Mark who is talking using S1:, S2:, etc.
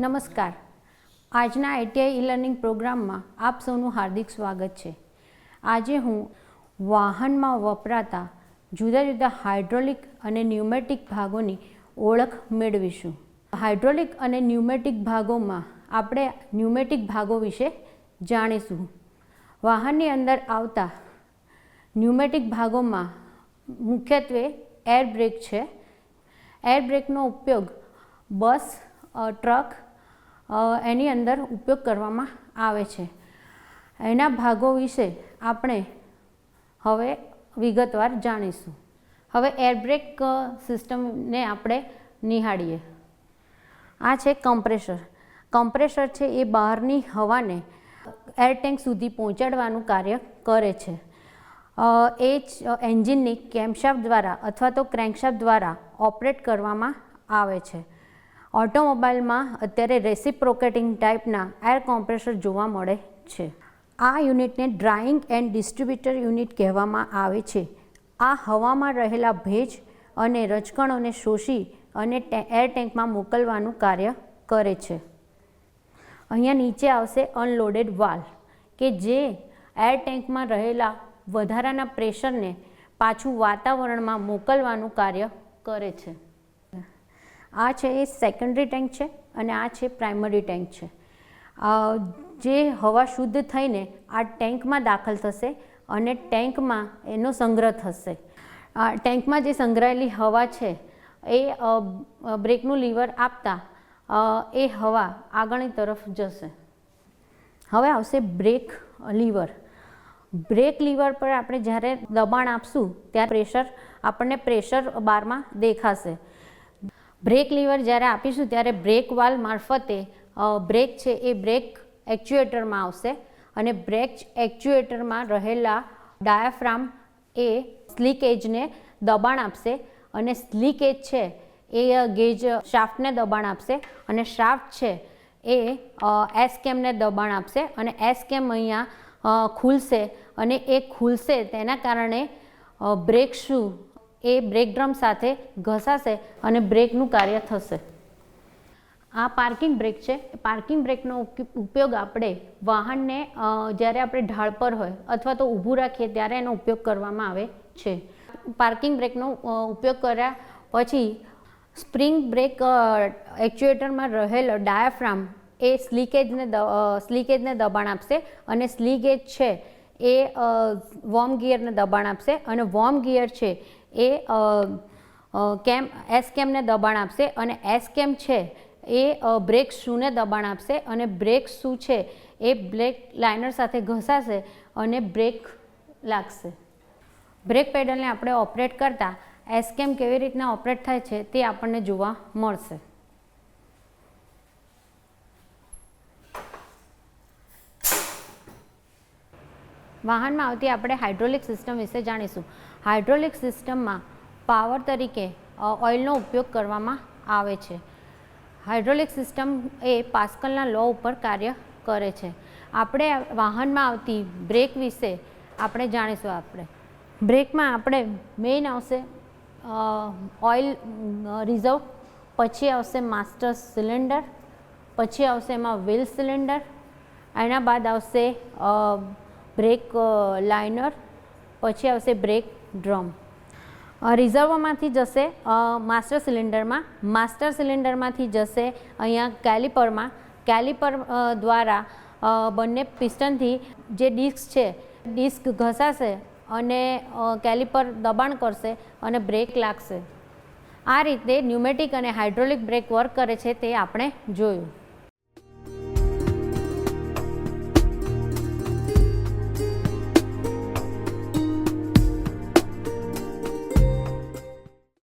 S1: નમસ્કાર. આજના ITI e learning પ્રોગ્રામમાં આપ સૌનું હાર્દિક સ્વાગત છે. આજે હું વાહનમાં વપરાતા જુદા જુદા હાઇડ્રોલિક અને ન્યુમેટિક ભાગોની ઓળખ મેળવીશું. હાઇડ્રોલિક અને ન્યુમેટિક ભાગોમાં આપણે ન્યુમેટિક ભાગો વિશે જાણીશું. વાહનની અંદર આવતા ન્યુમેટિક ભાગોમાં મુખ્યત્વે એર બ્રેક છે. એર બ્રેકનો ઉપયોગ બસ ટ્રક એની અંદર ઉપયોગ કરવામાં આવે છે. એના ભાગો વિશે આપણે હવે વિગતવાર જાણીશું. હવે એરબ્રેક સિસ્ટમને આપણે નિહાળીએ. આ છે કમ્પ્રેસર કમ્પ્રેસર છે એ બહારની હવાને એર ટેન્ક સુધી પહોંચાડવાનું કાર્ય કરે છે. એ જ એન્જિનની કેમશાફ્ટ દ્વારા અથવા તો ક્રેન્કશાફ્ટ દ્વારા ઓપરેટ કરવામાં આવે છે. ઓટોમોબાઈલમાં અત્યારે રેસિપ્રોકેટિંગ ટાઈપના એર કોમ્પ્રેસર જોવા મળે છે. આ યુનિટને ડ્રાઇંગ એન્ડ ડિસ્ટ્રીબ્યુટર યુનિટ કહેવામાં આવે છે. આ હવામાં રહેલા ભેજ અને રજકણોને શોષી અને એર ટેન્કમાં મોકલવાનું કાર્ય કરે છે. અહીંયા નીચે આવશે અનલોડેડ વાલ કે જે એર ટેન્કમાં રહેલા વધારાના પ્રેશરને પાછું વાતાવરણમાં મોકલવાનું કાર્ય કરે છે. આ છે એ સેકન્ડરી ટેન્ક છે અને આ છે પ્રાઇમરી ટેન્ક છે. જે હવા શુદ્ધ થઈને આ ટેન્કમાં દાખલ થશે અને ટેન્કમાં એનો સંગ્રહ થશે. ટેન્કમાં જે સંગ્રહાયેલી હવા છે એ બ્રેકનું લીવર આપતા એ હવા આગળની તરફ જશે. હવે આવશે બ્રેક લીવર બ્રેક લીવર પર આપણે જ્યારે દબાણ આપશું, ત્યારે પ્રેશર આપણને પ્રેશર બારમાં દેખાશે. બ્રેક લીવર જ્યારે આપીશું ત્યારે બ્રેક વાલ મારફતે બ્રેક છે એ બ્રેક એક્ચ્યુએટરમાં આવશે અને બ્રેક એક્ચ્યુએટરમાં રહેલા ડાયાફ્રામ એ સ્લીક એજને દબાણ આપશે અને સ્લીક એજ છે એ ગેજ શાફ્ટને દબાણ આપશે અને શાફ્ટ છે એ એસ કેમને દબાણ આપશે અને એસ કેમ અહીંયા ખુલશે અને એ ખુલશે તેના કારણે બ્રેક શૂ એ બ્રેક ડ્રમ સાથે ઘસાશે અને બ્રેકનું કાર્ય થશે. આ પાર્કિંગ બ્રેક છે. પાર્કિંગ બ્રેકનો ઉપ- ઉપયોગ આપણે વાહનને જ્યારે આપણે ઢાળ પર હોય અથવા તો ઊભું રાખીએ ત્યારે એનો ઉપયોગ કરવામાં આવે છે. પાર્કિંગ બ્રેકનો ઉપયોગ કર્યા પછી સ્પ્રિંગ બ્રેક એક્ચ્યુએટરમાં રહેલ ડાયાફ્રામ એ સ્લીકેજને સ્લીકેજને દબાણ આપશે અને સ્લીકેજ છે એ વોર્મ ગિયરને દબાણ આપશે અને વોર્મ ગિયર છે એ કેમ એસ કેમને દબાણ આપશે અને એસ કેમ છે એ બ્રેક શૂને દબાણ આપશે અને બ્રેક શું છે એ બ્રેક લાઇનર સાથે ઘસાશે અને બ્રેક લાગશે. બ્રેક પેડલને આપણે ઓપરેટ કરતાં એસકેમ કેવી રીતના ઓપરેટ થાય છે તે આપણને જોવા મળશે. વાહનમાં આવતી આપણે હાઇડ્રોલિક સિસ્ટમ વિશે જાણીશું. હાઇડ્રોલિક સિસ્ટમમાં પાવર તરીકે ઓઇલનો ઉપયોગ કરવામાં આવે છે. હાઇડ્રોલિક સિસ્ટમ એ પાસ્કલના લો ઉપર કાર્ય કરે છે. આપણે વાહનમાં આવતી બ્રેક વિશે આપણે જાણીશું આપણે. બ્રેકમાં આપણે મેઇન આવશે ઓઇલ રિઝર્વ પછી આવશે માસ્ટર સિલિન્ડર પછી આવશે એમાં વ્હીલ સિલિન્ડર એના બાદ આવશે બ્રેક લાઇનર, પછી આવશે બ્રેક ડ્રમ. રિઝર્વમાંથી જશે માસ્ટર સિલિન્ડરમાં. માસ્ટર સિલિન્ડરમાંથી જશે અહીંયા કેલિપરમાં. કેલિપર દ્વારા બંને પિસ્ટનથી જે ડિસ્ક છે, ડિસ્ક ઘસાશે અને કેલિપર દબાણ કરશે અને બ્રેક લાગશે. આ રીતે ન્યુમેટિક અને હાઇડ્રોલિક બ્રેક વર્ક કરે છે તે આપણે જોયું.